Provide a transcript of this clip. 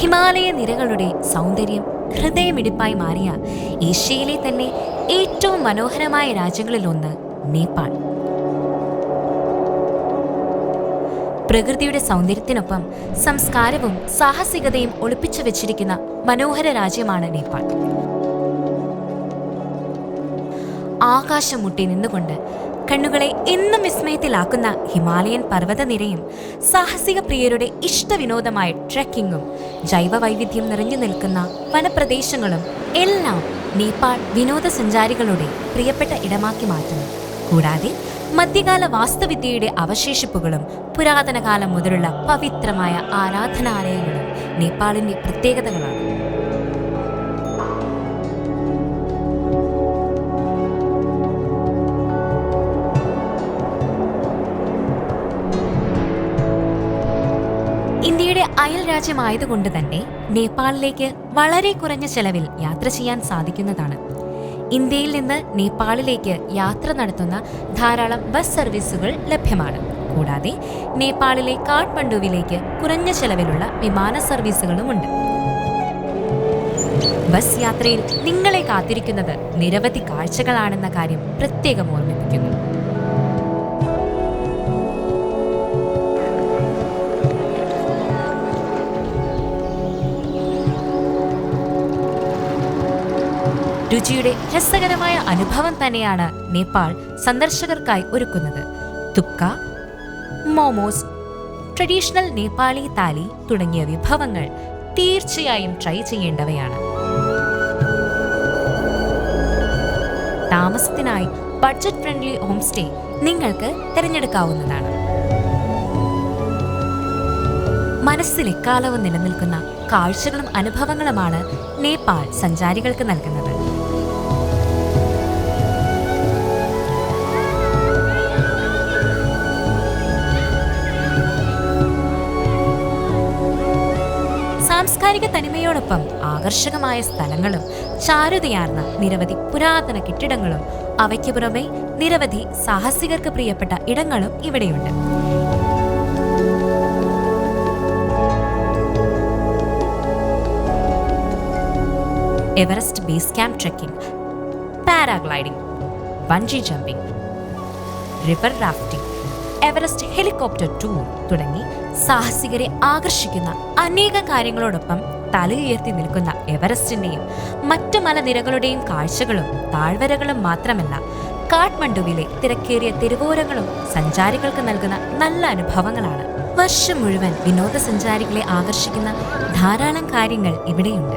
ഹിമാലയ നിരകളുടെ സൗന്ദര്യം ഹൃദയമിടിപ്പായി മാറിയ ഏഷ്യയിലെ തന്നെ ഏറ്റവും മനോഹരമായ രാജ്യങ്ങളിലൊന്ന് നേപ്പാൾ. പ്രകൃതിയുടെ സൗന്ദര്യത്തിനൊപ്പം സംസ്കാരവും സാഹസികതയും ഒളിപ്പിച്ചു വെച്ചിരിക്കുന്ന മനോഹര രാജ്യമാണ് നേപ്പാൾ. ആകാശം മുട്ടി നിന്നുകൊണ്ട് കണ്ണുകളെ എന്നും വിസ്മയത്തിലാക്കുന്ന ഹിമാലയൻ പർവതനിരയും സാഹസിക പ്രിയരുടെ ഇഷ്ടവിനോദമായ ട്രെക്കിങ്ങും ജൈവ വൈവിധ്യം നിറഞ്ഞു നിൽക്കുന്ന വനപ്രദേശങ്ങളും എല്ലാം നേപ്പാൾ വിനോദസഞ്ചാരികളുടെ പ്രിയപ്പെട്ട ഇടമാക്കി മാറ്റുന്നു. കൂടാതെ മധ്യകാല വാസ്തുവിദ്യയുടെ അവശേഷിപ്പുകളും പുരാതന കാലം മുതലുള്ള പവിത്രമായ ആരാധനാലയങ്ങളും നേപ്പാളിന്റെ പ്രത്യേകതകളാണ്. അയൽ രാജ്യമായതുകൊണ്ട് തന്നെ നേപ്പാളിലേക്ക് വളരെ കുറഞ്ഞ ചെലവിൽ യാത്ര ചെയ്യാൻ സാധിക്കുന്നതാണ്. ഇന്ത്യയിൽ നിന്ന് നേപ്പാളിലേക്ക് യാത്ര നടത്തുന്ന ധാരാളം ബസ് സർവീസുകൾ ലഭ്യമാണ്. കൂടാതെ നേപ്പാളിലെ കാഠ്മണ്ഡുവിലേക്ക് കുറഞ്ഞ ചെലവിലുള്ള വിമാന സർവീസുകളുമുണ്ട് ബസ് യാത്രയിൽ നിങ്ങളെ കാത്തിരിക്കുന്നത് നിരവധി കാഴ്ചകളാണെന്ന കാര്യം പ്രത്യേകം ഓർമ്മിപ്പിക്കുന്നു. രുചിയുടെ രസകരമായ അനുഭവം തന്നെയാണ് നേപ്പാൾ സന്ദർശകർക്കായി ഒരുക്കുന്നത്. തുക്ക മോമോസ് ട്രഡീഷണൽ നേപ്പാളി താലി തുടങ്ങിയ വിഭവങ്ങൾ തീർച്ചയായും ട്രൈ ചെയ്യേണ്ടവയാണ്. താമസത്തിനായി ബഡ്ജറ്റ് ഫ്രണ്ട്ലി ഹോം സ്റ്റേ നിങ്ങൾക്ക് തിരഞ്ഞെടുക്കാവുന്നതാണ്. മനസ്സിൽ എക്കാലവും നിലനിൽക്കുന്ന കാഴ്ചകളും അനുഭവങ്ങളുമാണ് നേപ്പാൾ സഞ്ചാരികൾക്ക് നൽകുന്നത്. സാംസ്കാരിക തനിമയോടൊപ്പം ആകർഷകമായ സ്ഥലങ്ങളും ചാരുതയാർന്ന നിരവധി പുരാതന കെട്ടിടങ്ങളും അവയ്ക്ക് പുറമെ നിരവധി സാഹസികർക്ക് പ്രിയപ്പെട്ട ഇടങ്ങളും ഇവിടെയുണ്ട്. Everest base camp trekking paragliding bungee jumping river rafting Everest helicopter tour തുടങ്ങി സാഹസികരെ ആകർഷിക്കുന്ന അനേകം കാര്യങ്ങളോടൊപ്പം തലയുയർത്തി നിൽക്കുന്ന എവറസ്റ്റിന്റെയും മറ്റു മലനിരകളുടെയും കാഴ്ചകളും താഴ്വരകളും മാത്രമല്ല കാഠ്മണ്ഡുവിലെ തിരക്കേറിയ തെരുവോരങ്ങളും സഞ്ചാരികൾക്ക് നൽകുന്ന നല്ല അനുഭവങ്ങളാണ്. വർഷം മുഴുവൻ വിനോദസഞ്ചാരികളെ ആകർഷിക്കുന്ന ധാരാളം കാര്യങ്ങൾ ഇവിടെയുണ്ട്.